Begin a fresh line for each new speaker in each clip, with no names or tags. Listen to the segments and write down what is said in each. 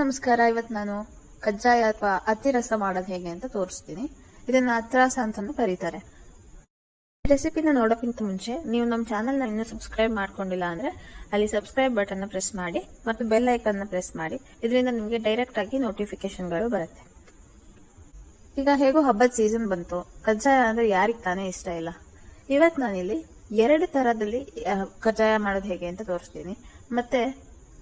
ನಮಸ್ಕಾರ. ಇವತ್ತು ನಾನು ಕಜ್ಜಾಯ ಅಥವಾ ಅತಿರಸ ಮಾಡೋದು ಹೇಗೆ ಅಂತ ತೋರಿಸ್ತೀನಿ. ಇದನ್ನ ಅತಿರಸ ಅಂತಾನು ಕರೀತಾರೆ. ರೆಸಿಪಿನ ನೋಡೋಕ್ಕಿಂತ ಮುಂಚೆ ನೀವು ನಮ್ಮ ಚಾನೆಲ್ನ ಇನ್ನೂ ಸಬ್ಸ್ಕ್ರೈಬ್ ಮಾಡ್ಕೊಂಡಿಲ್ಲ ಅಂದ್ರೆ ಅಲ್ಲಿ ಸಬ್ಸ್ಕ್ರೈಬ್ ಬಟನ್ ಪ್ರೆಸ್ ಮಾಡಿ ಮತ್ತು ಬೆಲ್ ಐಕನ್ನ ಪ್ರೆಸ್ ಮಾಡಿ. ಇದರಿಂದ ನಿಮಗೆ ಡೈರೆಕ್ಟ್ ಆಗಿ ನೋಟಿಫಿಕೇಶನ್ಗಳು ಬರುತ್ತೆ. ಈಗ ಹೇಗೋ ಹಬ್ಬದ ಸೀಸನ್ ಬಂತು. ಕಜ್ಜಾಯ ಅಂದ್ರೆ ಯಾರಿಗೆ ತಾನೇ ಇಷ್ಟ ಇಲ್ಲ. ಇವತ್ತು ನಾನಿಲ್ಲಿ ಎರಡು ತರದಲ್ಲಿ ಕಜ್ಜಾಯ ಮಾಡೋದು ಹೇಗೆ ಅಂತ ತೋರಿಸ್ತೀನಿ. ಮತ್ತೆ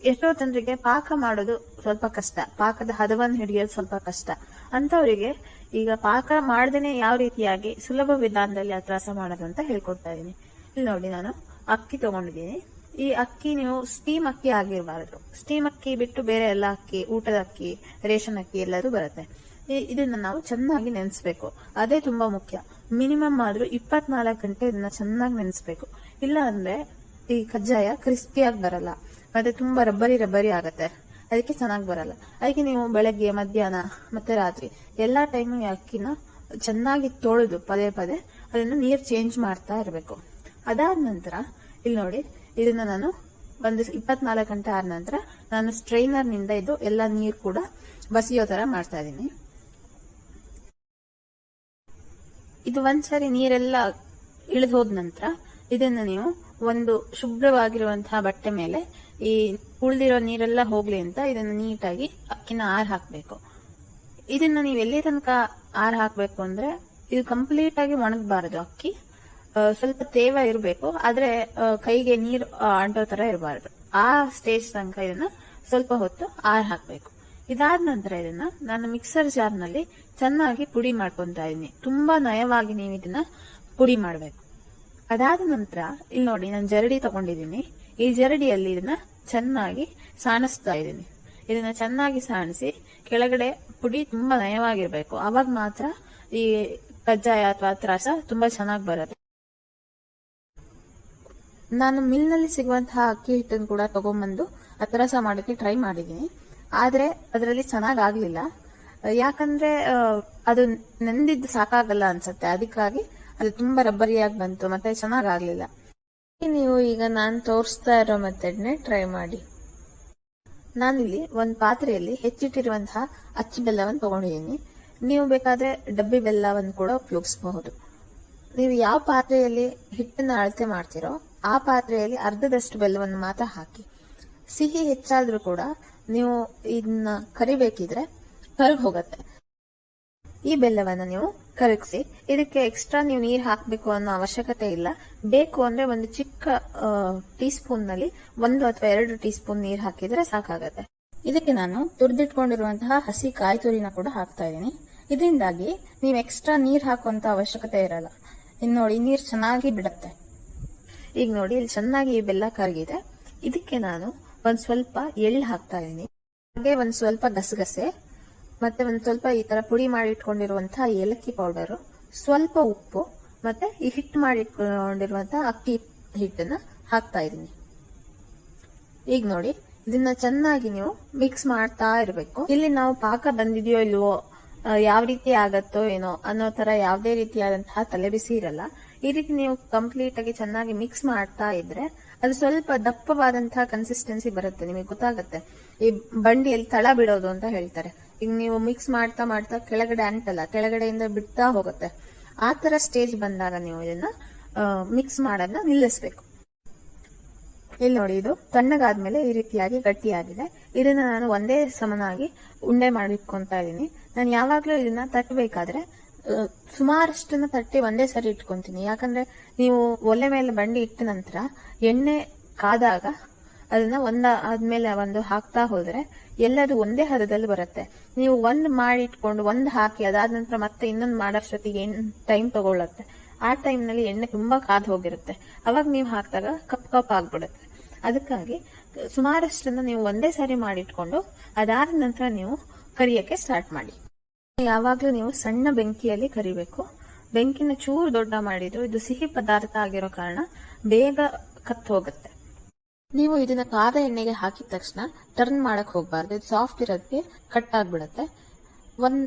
ಎಷ್ಟೋ ಜನರಿಗೆ ಪಾಕ ಮಾಡೋದು ಸ್ವಲ್ಪ ಕಷ್ಟ. ಪಾಕದ ಹದವನ್ನು ಹಿಡಿಯೋದು ಸ್ವಲ್ಪ ಕಷ್ಟ. ಅಂತವರಿಗೆ ಈಗ ಪಾಕ ಮಾಡ್ದೇನೆ ಯಾವ ರೀತಿಯಾಗಿ ಸುಲಭ ವಿಧಾನದಲ್ಲಿ ಅತ್ರಾಸ ಮಾಡೋದು ಅಂತ ಹೇಳ್ಕೊಡ್ತಾ ಇದ್ದೀನಿ. ಇಲ್ಲಿ ನೋಡಿ ನಾನು ಅಕ್ಕಿ ತಗೊಂಡಿದ್ದೀನಿ. ಈ ಅಕ್ಕಿ ನೀವು ಸ್ಟೀಮ್ ಅಕ್ಕಿ ಆಗಿರಬಾರದು. ಸ್ಟೀಮ್ ಅಕ್ಕಿ ಬಿಟ್ಟು ಬೇರೆ ಎಲ್ಲ ಅಕ್ಕಿ, ಊಟದ ಅಕ್ಕಿ, ರೇಷನ್ ಅಕ್ಕಿ ಎಲ್ಲದೂ ಬರುತ್ತೆ. ಇದನ್ನ ನಾವು ಚೆನ್ನಾಗಿ ನೆನೆಸ್ಬೇಕು. ಅದೇ ತುಂಬಾ ಮುಖ್ಯ. ಮಿನಿಮಮ್ ಆದ್ರೂ ಇಪ್ಪತ್ನಾಲ್ಕು ಗಂಟೆ ಇದನ್ನ ಚೆನ್ನಾಗಿ ನೆನೆಸ್ಬೇಕು. ಇಲ್ಲ ಅಂದ್ರೆ ಈ ಕಜ್ಜಾಯ ಕ್ರಿಸ್ಪಿಯಾಗಿ ಬರಲ್ಲ. ಮತ್ತೆ ತುಂಬಾ ರಬ್ಬರಿ ರಬ್ಬರಿ ಆಗತ್ತೆ. ಅದಕ್ಕೆ ಚೆನ್ನಾಗಿ ಬರಲ್ಲ. ಅದಕ್ಕೆ ನೀವು ಬೆಳಗ್ಗೆ, ಮಧ್ಯಾಹ್ನ ಮತ್ತೆ ರಾತ್ರಿ ಎಲ್ಲಾ ಟೈಮು ಅಕ್ಕಿನ ಚೆನ್ನಾಗಿ ತೊಳೆದು ಪದೇ ಪದೇ ಅದನ್ನು ನೀರ್ ಚೇಂಜ್ ಮಾಡ್ತಾ ಇರಬೇಕು. ಅದಾದ ನಂತರ ಇಲ್ಲಿ ನೋಡಿ, ಇದನ್ನ ನಾನು ಒಂದು ಇಪ್ಪತ್ನಾಲ್ಕು ಗಂಟೆ ಆದ ನಂತರ ನಾನು ಸ್ಟ್ರೈನರ್ನಿಂದ ಇದು ಎಲ್ಲ ನೀರು ಕೂಡ ಬಸಿಯೋ ತರ ಮಾಡ್ತಾ ಇದ್ದೀನಿ. ಇದು ಒಂದ್ಸರಿ ನೀರೆಲ್ಲ ಇಳಿದು ನಂತರ ಇದನ್ನ ನೀವು ಒಂದು ಶುಭ್ರವಾಗಿರುವಂತಹ ಬಟ್ಟೆ ಮೇಲೆ ಈ ಉಳಿದಿರೋ ನೀರೆಲ್ಲ ಹೋಗ್ಲಿ ಅಂತ ಇದನ್ನ ನೀಟಾಗಿ ಅಕ್ಕಿನ ಆರ್ ಹಾಕ್ಬೇಕು. ಇದನ್ನ ನೀವು ಎಲ್ಲಿ ತನಕ ಆರ್ ಹಾಕ್ಬೇಕು ಅಂದ್ರೆ ಇದು ಕಂಪ್ಲೀಟ್ ಆಗಿ ಒಣಗಬಾರದು ಅಕ್ಕಿ. ಸ್ವಲ್ಪ ತೇವ ಇರಬೇಕು, ಆದ್ರೆ ಕೈಗೆ ನೀರು ಅಂಟೋ ತರ ಇರಬಾರದು. ಆ ಸ್ಟೇಜ್ ತನಕ ಇದನ್ನ ಸ್ವಲ್ಪ ಹೊತ್ತು ಆರ್ ಹಾಕ್ಬೇಕು. ಇದಾದ ನಂತರ ಇದನ್ನ ನಾನು ಮಿಕ್ಸರ್ ಜಾರ್ನಲ್ಲಿ ಚೆನ್ನಾಗಿ ಪುಡಿ ಮಾಡ್ಕೊಂತಾ ಇದೀನಿ ತುಂಬಾ ನಯವಾಗಿ ನೀವು ಇದನ್ನ ಪುಡಿ ಮಾಡ್ಬೇಕು. ಅದಾದ ನಂತರ, ಇಲ್ಲಿ ನೋಡಿ, ನಾನು ಜರಡಿ ತಗೊಂಡಿದ್ದೀನಿ. ಈ ಜರಡಿಯಲ್ಲಿ ಇದನ್ನ ಚೆನ್ನಾಗಿ ಸಾಣಿಸ್ತಾ ಇದ್ದೀನಿ. ಇದನ್ನ ಚೆನ್ನಾಗಿ ಸಾಣಿಸಿ ಕೆಳಗಡೆ ಪುಡಿ ತುಂಬಾ ನಯವಾಗಿರ್ಬೇಕು. ಅವಾಗ ಮಾತ್ರ ಈ ಕಜ್ಜಾಯ ಅಥವಾ ತ್ರಾಸ ತುಂಬಾ ಚೆನ್ನಾಗಿ ಬರುತ್ತೆ. ನಾನು ಮಿಲ್ನಲ್ಲಿ ಸಿಗುವಂತಹ ಅಕ್ಕಿ ಹಿಟ್ಟನ್ನು ಕೂಡ ತಗೊಂಡ್ಬಂದು ಅತ್ರಾಸ ಮಾಡಕ್ಕೆ ಟ್ರೈ ಮಾಡಿದ್ದೀನಿ. ಆದ್ರೆ ಅದರಲ್ಲಿ ಚೆನ್ನಾಗಿ ಆಗ್ಲಿಲ್ಲ. ಯಾಕಂದ್ರೆ ಅದು ನೆಂದಿದ್ದು ಸಾಕಾಗಲ್ಲ ಅನ್ಸುತ್ತೆ. ಅದಕ್ಕಾಗಿ ಅದು ತುಂಬಾ ರಬ್ಬರಿಯಾಗಿ ಬಂತು. ಮತ್ತೆ ಚೆನ್ನಾಗ್ ಆಗ್ಲಿಲ್ಲ. ನೀವು ಈಗ ನಾನು ತೋರಿಸ್ತಾ ಇರೋ ಮೆಥಡ್ನೇ ಟ್ರೈ ಮಾಡಿ. ನಾನಿಲ್ಲಿ ಒಂದು ಪಾತ್ರೆಯಲ್ಲಿ ಹೆಚ್ಚಿಟ್ಟಿರುವಂತಹ ಅಚ್ಚಿ ಬೆಲ್ಲವನ್ನು ತಗೊಂಡಿದ್ದೀನಿ. ನೀವು ಬೇಕಾದ್ರೆ ಡಬ್ಬಿ ಬೆಲ್ಲವನ್ನು ಕೂಡ ಉಪಯೋಗಿಸಬಹುದು. ನೀವು ಯಾವ ಪಾತ್ರೆಯಲ್ಲಿ ಹಿಟ್ಟನ್ನ ಅಳತೆ ಮಾಡ್ತೀರೋ ಆ ಪಾತ್ರೆಯಲ್ಲಿ ಅರ್ಧದಷ್ಟು ಬೆಲ್ಲವನ್ನು ಮಾತ್ರ ಹಾಕಿ. ಸಿಹಿ ಹೆಚ್ಚಾದ್ರೂ ಕೂಡ ನೀವು ಇದನ್ನ ಕರಿಬೇಕಿದ್ರೆ ಕರಗ್ ಹೋಗತ್ತೆ. ಈ ಬೆಲ್ಲವನ್ನು ನೀವು ಕರಗಿಸಿ, ಇದಕ್ಕೆ ಎಕ್ಸ್ಟ್ರಾ ನೀವು ನೀರು ಹಾಕಬೇಕು ಅನ್ನೋ ಅವಶ್ಯಕತೆ ಇಲ್ಲ. ಬೇಕು ಅಂದ್ರೆ ಒಂದು ಚಿಕ್ಕ ಟೀ ಸ್ಪೂನ್ನಲ್ಲಿ ಒಂದು ಅಥವಾ ಎರಡು ಟೀ ಸ್ಪೂನ್ ನೀರು ಹಾಕಿದ್ರೆ ಸಾಕಾಗತ್ತೆ. ಇದಕ್ಕೆ ನಾನು ತುರಿದಿಟ್ಕೊಂಡಿರುವಂತಹ ಹಸಿ ಕಾಯಿ ತುರಿನ ಕೂಡ ಹಾಕ್ತಾ ಇದ್ದೀನಿ. ಇದರಿಂದಾಗಿ ನೀವು ಎಕ್ಸ್ಟ್ರಾ ನೀರು ಹಾಕುವಂತ ಅವಶ್ಯಕತೆ ಇರಲ್ಲ. ಇನ್ನು ನೋಡಿ ನೀರು ಚೆನ್ನಾಗಿ ಬಿಡುತ್ತೆ. ಈಗ ನೋಡಿ, ಇಲ್ಲಿ ಚೆನ್ನಾಗಿ ಈ ಬೆಲ್ಲ ಕರಗಿದೆ. ಇದಕ್ಕೆ ನಾನು ಒಂದ್ ಸ್ವಲ್ಪ ಎಳ್ಳು ಹಾಕ್ತಾ ಇದ್ದೀನಿ. ಹಾಗೆ ಒಂದ್ ಸ್ವಲ್ಪ ಗಸಗಸೆ. ಮತ್ತೆ ಒಂದ್ ಸ್ವಲ್ಪ ಈ ತರ ಪುಡಿ ಮಾಡಿ ಇಟ್ಕೊಂಡಿರುವಂತಹ ಏಲಕ್ಕಿ ಪೌಡರ್ ಸ್ವಲ್ಪ ಉಪ್ಪು, ಮತ್ತೆ ಈ ಹಿಟ್ಟು ಮಾಡಿ ಇಟ್ಕೊಂಡಿರುವಂತಹ ಅಕ್ಕಿ ಹಿಟ್ಟನ್ನ ಹಾಕ್ತಾ ಇದೀನಿ ಈಗ ನೋಡಿ, ಇದನ್ನ ಚೆನ್ನಾಗಿ ನೀವು ಮಿಕ್ಸ್ ಮಾಡ್ತಾ ಇರಬೇಕು. ಇಲ್ಲಿ ನಾವು ಪಾಕ ಬಂದಿದೆಯೋ ಇಲ್ವೋ ಯಾವ ರೀತಿ ಆಗತ್ತೋ ಏನೋ ಅನ್ನೋ ತರ ಯಾವುದೇ ರೀತಿಯಾದಂತಹ ತಲೆಬಿಸಿ ಇರಲ್ಲ. ಈ ರೀತಿ ನೀವು ಕಂಪ್ಲೀಟ್ ಆಗಿ ಚೆನ್ನಾಗಿ ಮಿಕ್ಸ್ ಮಾಡ್ತಾ ಇದ್ರೆ ಅದು ಸ್ವಲ್ಪ ದಪ್ಪವಾದಂತಹ ಕನ್ಸಿಸ್ಟೆನ್ಸಿ ಬರುತ್ತೆ, ನಿಮಗೆ ಗೊತ್ತಾಗತ್ತೆ. ಈ ಬಂಡಿಯಲ್ಲಿ ತಳ ಬಿಡೋದು ಅಂತ ಹೇಳ್ತಾರೆ. ಈಗ ನೀವು ಮಿಕ್ಸ್ ಮಾಡ್ತಾ ಮಾಡ್ತಾ ಕೆಳಗಡೆ ಅಂಟಲ್ಲ ಕೆಳಗಡೆಯಿಂದ ಬಿಡ್ತಾ ಹೋಗುತ್ತೆ. ಆ ತರ ಸ್ಟೇಜ್ ಬಂದಾಗ ನೀವು ಇದನ್ನ ಮಿಕ್ಸ್ ಮಾಡೋದನ್ನ ನಿಲ್ಲಿಸ್ಬೇಕು. ಇಲ್ಲಿ ನೋಡಿ, ಇದು ತಣ್ಣಗಾದ್ಮೇಲೆ ಈ ರೀತಿಯಾಗಿ ಗಟ್ಟಿಯಾಗಿದೆ. ಇದನ್ನ ನಾನು ಒಂದೇ ಸಮನಾಗಿ ಉಂಡೆ ಮಾಡಿಟ್ಕೊಂತಾ ಇದ್ದೀನಿ ನಾನು ಯಾವಾಗ್ಲೂ ಇದನ್ನ ತಟ್ಟಬೇಕಾದ್ರೆ ಸುಮಾರಷ್ಟನ್ನ ತಟ್ಟಿ ಒಂದೇ ಸರಿ ಇಟ್ಕೊಂತೀನಿ. ಯಾಕಂದ್ರೆ ನೀವು ಒಲೆ ಮೇಲೆ ಬಂಡಿ ಇಟ್ಟ ನಂತರ ಎಣ್ಣೆ ಕಾದಾಗ ಅದನ್ನ ಒಂದ ಆದ್ಮೇಲೆ ಒಂದು ಹಾಕ್ತಾ ಹೋದ್ರೆ ಎಲ್ಲದು ಒಂದೇ ಹದದಲ್ಲಿ ಬರುತ್ತೆ. ನೀವು ಒಂದ್ ಮಾಡಿ ಇಟ್ಕೊಂಡು ಒಂದ್ ಹಾಕಿ ಅದಾದ ನಂತರ ಮತ್ತೆ ಇನ್ನೊಂದ್ ಮಾಡೋಷ್ಟೊತ್ತಿಗೆ ಟೈಮ್ ತಗೊಳ್ಳುತ್ತೆ ಆ ಟೈಮ್ನಲ್ಲಿ ಎಣ್ಣೆ ತುಂಬಾ ಕಾದ್ ಹೋಗಿರುತ್ತೆ. ಅವಾಗ ನೀವು ಹಾಕಿದಾಗ ಕಪ್ ಕಪ್ ಆಗ್ಬಿಡುತ್ತೆ. ಅದಕ್ಕಾಗಿ ಸುಮಾರಷ್ಟನ್ನ ನೀವು ಒಂದೇ ಸಾರಿ ಮಾಡಿಟ್ಕೊಂಡು ಅದಾದ ನಂತರ ನೀವು ಕರಿಯಕ್ಕೆ ಸ್ಟಾರ್ಟ್ ಮಾಡಿ. ಯಾವಾಗ್ಲೂ ನೀವು ಸಣ್ಣ ಬೆಂಕಿಯಲ್ಲಿ ಕರಿಬೇಕು. ಬೆಂಕಿನ ಚೂರು ದೊಡ್ಡ ಮಾಡಿದ್ರು, ಇದು ಸಿಹಿ ಪದಾರ್ಥ ಆಗಿರೋ ಕಾರಣ ಬೇಗ ಕತ್ ಹೋಗುತ್ತೆ. ನೀವು ಇದನ್ನ ಕಾದ ಎಣ್ಣೆಗೆ ಹಾಕಿದ ತಕ್ಷಣ ಟರ್ನ್ ಮಾಡಕ್ ಹೋಗ್ಬಾರ್ದು. ಇದು ಸಾಫ್ಟ್ ಇರೋದಕ್ಕೆ ಕಟ್ ಆಗ್ಬಿಡತ್ತೆ. ಒಂದ್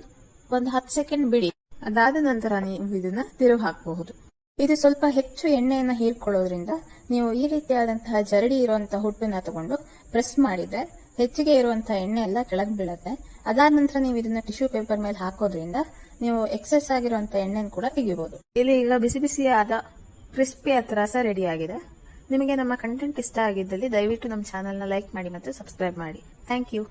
ಒಂದ್ ಹತ್ತು ಸೆಕೆಂಡ್ ಬಿಡಿ. ಅದಾದ ನಂತರ ನೀವು ಇದನ್ನ ತಿರುವು ಹಾಕಬಹುದು. ಇದು ಸ್ವಲ್ಪ ಹೆಚ್ಚು ಎಣ್ಣೆಯನ್ನ ಹೀರ್ಕೊಳ್ಳೋದ್ರಿಂದ ನೀವು ಈ ರೀತಿಯಾದಂತಹ ಜರಡಿ ಇರುವಂತಹ ಹುಟ್ಟನ್ನ ತಗೊಂಡು ಪ್ರೆಸ್ ಮಾಡಿದ್ರೆ ಹೆಚ್ಚಿಗೆ ಇರುವಂತಹ ಎಣ್ಣೆ ಎಲ್ಲ ಕೆಳಗೆ ಬೀಳತ್ತೆ. ಅದಾದ ನಂತರ ನೀವು ಇದನ್ನ ಟಿಶ್ಯೂ ಪೇಪರ್ ಮೇಲೆ ಹಾಕೋದ್ರಿಂದ ನೀವು ಎಕ್ಸೆಸ್ ಆಗಿರುವಂತಹ ಎಣ್ಣೆನ ಕೂಡ ತೆಗಿಬಹುದು ಇಲ್ಲಿ ಈಗ ಬಿಸಿ ಬಿಸಿಯಾದ ಕ್ರಿಸ್ಪಿ ರಸ ರೆಡಿ ಆಗಿದೆ. ನಿಮಗೆ ನಮ್ಮ ಕಂಟೆಂಟ್ ಇಷ್ಟ ಆಗಿದ್ದಲ್ಲಿ ದಯವಿಟ್ಟು ನಮ್ಮ ಚಾನೆಲ್ನ ಲೈಕ್ ಮಾಡಿ ಮತ್ತು ಸಬ್ಸ್ಕ್ರೈಬ್ ಮಾಡಿ. Thank you